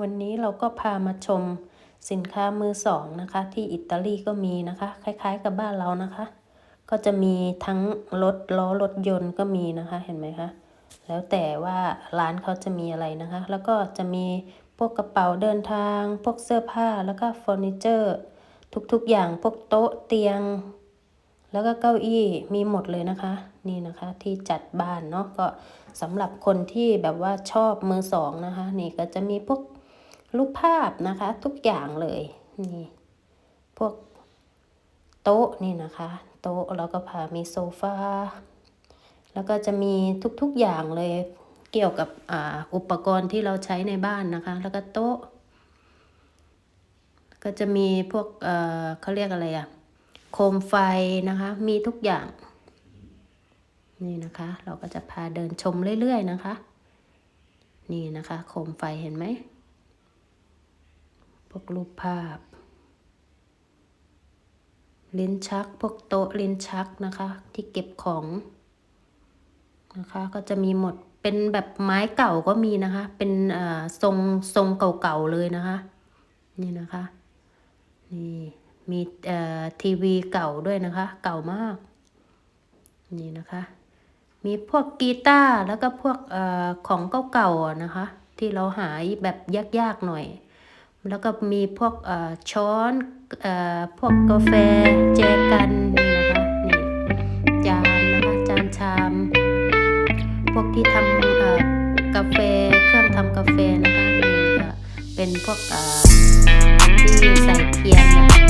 วันนี้เราก็พามาชมสินค้ามือสองนะคะ ที่อิตาลีก็มีนะคะ คล้าย ๆ กับบ้านเรานะคะ ก็จะมีทั้งรถล้อรถยนต์ก็มีนะคะเห็นไหมคะแล้วแต่ว่าร้านเขาจะมีอะไรนะคะ แล้วก็จะมีพวกกระเป๋าเดินทาง พวกเสื้อผ้าแล้วก็เฟอร์นิเจอร์ทุกๆอย่างพวกโต๊ะเตียง แล้วก็เก้าอี้มีหมดเลยนะคะ นี่นะคะที่จัดบ้านเนาะก็สำหรับคนที่แบบว่าชอบมือสองนะคะ นี่ก็จะมีพวก รูปภาพนะคะ ทุกอย่างเลยนี่พวกโต๊ะนี่นะคะ โต๊ะแล้วก็พามีโซฟาแล้วก็จะมีทุกๆอย่างเลยเกี่ยวกับอ่าอุปกรณ์ที่เราใช้ในบ้านนะคะ แล้วก็โต๊ะ ก็จะมีพวกเอ่อเขาเรียกอะไรอะโคมไฟนะคะ มีทุกอย่าง นี่นะคะ เราก็จะพาเดินชมเรื่อยๆนะคะ นี่นะคะ โคมไฟเห็นไหม พวกรูปภาพ ลิ้นชัก พวกโต๊ะลิ้นชักนะคะ ที่เก็บของนะคะ ก็จะมีหมดเป็นแบบไม้เก่าก็มีนะคะ เป็นอ่าทรงทรงเก่าๆเลยนะคะ นี่นะคะนี่มีเอ่อทีวีเก่าด้วยนะคะ เก่ามาก นี่นะคะ มีพวกกีตาร์แล้วก็พวกเอ่อของเก่าๆนะคะ ที่เราหายแบบยากๆหน่อย แล้วก็มีพวกช้อนอพวกกาแฟแจกันนี่นะคะนี่จานนะคะจานชาม พวกที่ทำกาแฟเครื่องทำกาแฟนะคะนี่ก็เป็นพวกที่ใส่เทียนนะ